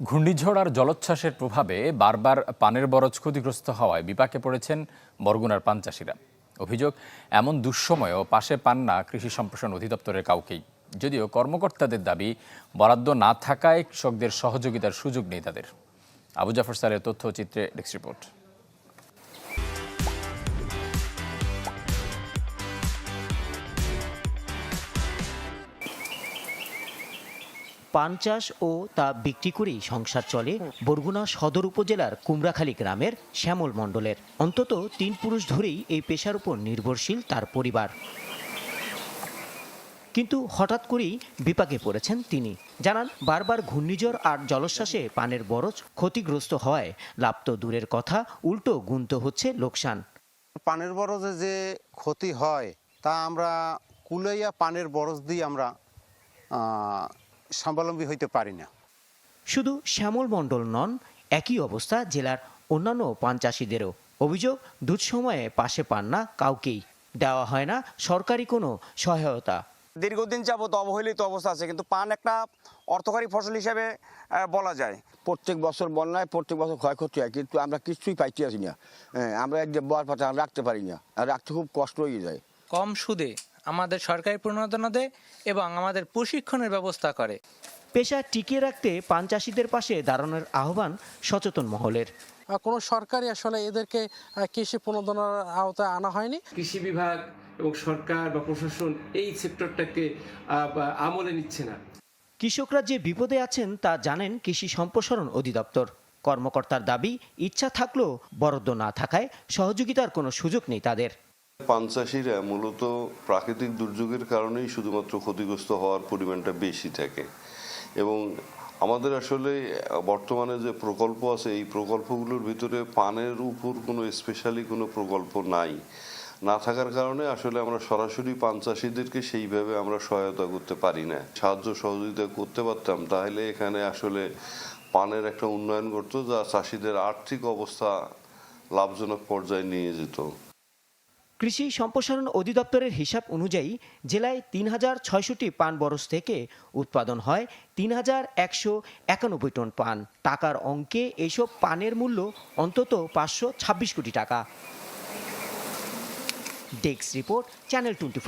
ঘূর্ণিঝড় আর জলোচ্ছ্বাসের প্রভাবে বারবার পানের বরজ ক্ষতিগ্রস্ত হওয়ায় বিপাকে পড়েছেন বরগুনার পান চাষিরা। অভিযোগ, এমন দুঃসময়েও পাশে পান না কৃষি সম্প্রসারণ অধিদপ্তরের কাউকেই। যদিও কর্মকর্তাদের দাবি, বরাদ্দ না থাকায় কৃষকদের সহযোগিতার সুযোগ নেই তাদের। আবু জাফর স্যারের তথ্যচিত্রে ডেস্ক রিপোর্ট। পান চাষ ও তা বিক্রি করেই সংসার চলে বরগুনা সদর উপজেলার কুমড়াখালী গ্রামের শ্যামল মণ্ডলের। অন্তত তিন পুরুষ ধরেই এই পেশার উপর নির্ভরশীল তার পরিবার। কিন্তু হঠাৎ করেই বিপাকে পড়েছেন তিনি। জানান বারবার ঘূর্ণিঝড় আর জলোচ্ছ্বাসে পানের বরজ ক্ষতিগ্রস্ত হওয়ায় লাভ তো দূরের কথা উল্টো গুনতে হচ্ছে লোকসান। পানের বরজে যে ক্ষতি হয় তা আমরা কুলাইয়া পানের বরজ দিয়ে আমরা স্বাবলম্বী হইতে পারি না। শুধু শ্যামল মণ্ডল নন একই অবস্থা জেলার অন্যান্য পান চাষিদেরও অভিযোগ দুধ সময়ে পাশে পান না কাউকেই। দেওয়া হয় না সরকারি কোনো সহায়তা। দীর্ঘদিন যাবত অবহেলিত অবস্থা আছে কিন্তু পান একটা অর্থকারী ফসল হিসেবে বলা যায়। প্রত্যেক বছর বন্যায় প্রত্যেক বছর ক্ষয়ক্ষতি হয় কিন্তু আমরা কিছুই পাইতে আসি না। হ্যাঁ, আমরা এক যে বর পাতা রাখতে পারি না। আর রাখতে খুব কষ্ট হয়ে যায়। কম সুদে আমাদের সরকারি প্রণোদনা দেয় এবং আমাদের প্রশিক্ষণের ব্যবস্থা করে। পেশা টিকিয়ে রাখতে পান চাষিদের পাশে দাঁড়ানোর আহ্বান সচেতন মহলের। কোনো সরকারি আসলে এদেরকে কৃষি প্রণোদনার আওতায় আনা হয়নি? কৃষি বিভাগ এবং সরকার বা প্রশাসন এই সেক্টরটাকে আমলে নিচ্ছে না। কৃষকরা যে বিপদে আছেন তা জানেন কৃষি সম্প্রসারণ অধিদপ্তর। কর্মকর্তার দাবি ইচ্ছা থাকলেও বরাদ্দ না থাকায় সহযোগিতার কোনো সুযোগ নেই তাদের। পান চাষিরা মূলত প্রাকৃতিক দুর্যোগের কারণেই শুধুমাত্র ক্ষতিগ্রস্ত হওয়ার পরিমাণটা বেশি থাকে। এবং আমাদের আসলে বর্তমানে যে প্রকল্প আছে, এই প্রকল্পগুলোর ভিতরে পানের উপর কোনো স্পেশালি কোনো প্রকল্প নাই। না থাকার কারণে আসলে আমরা সরাসরি পান চাষিদেরকে সেইভাবে আমরা সহায়তা করতে পারি না। সাহায্য সহযোগিতা করতে পারতাম, তাহলে এখানে আসলে পানের একটা উন্নয়ন করতো যা চাষিদের আর্থিক অবস্থা লাভজনক পর্যায়ে নিয়ে যেত। কৃষি সম্প্রসারণ অধিদপ্তরের হিসাব অনুযায়ী জেলায় তিন হাজার ছয়শটি পান বরস থেকে উৎপাদন হয় তিন হাজার একশো একানব্বই টন পান। টাকার অঙ্কে এইসব পানের মূল্য অন্তত পাঁচশো ছাব্বিশ কোটি টাকা। Desk report, channel twenty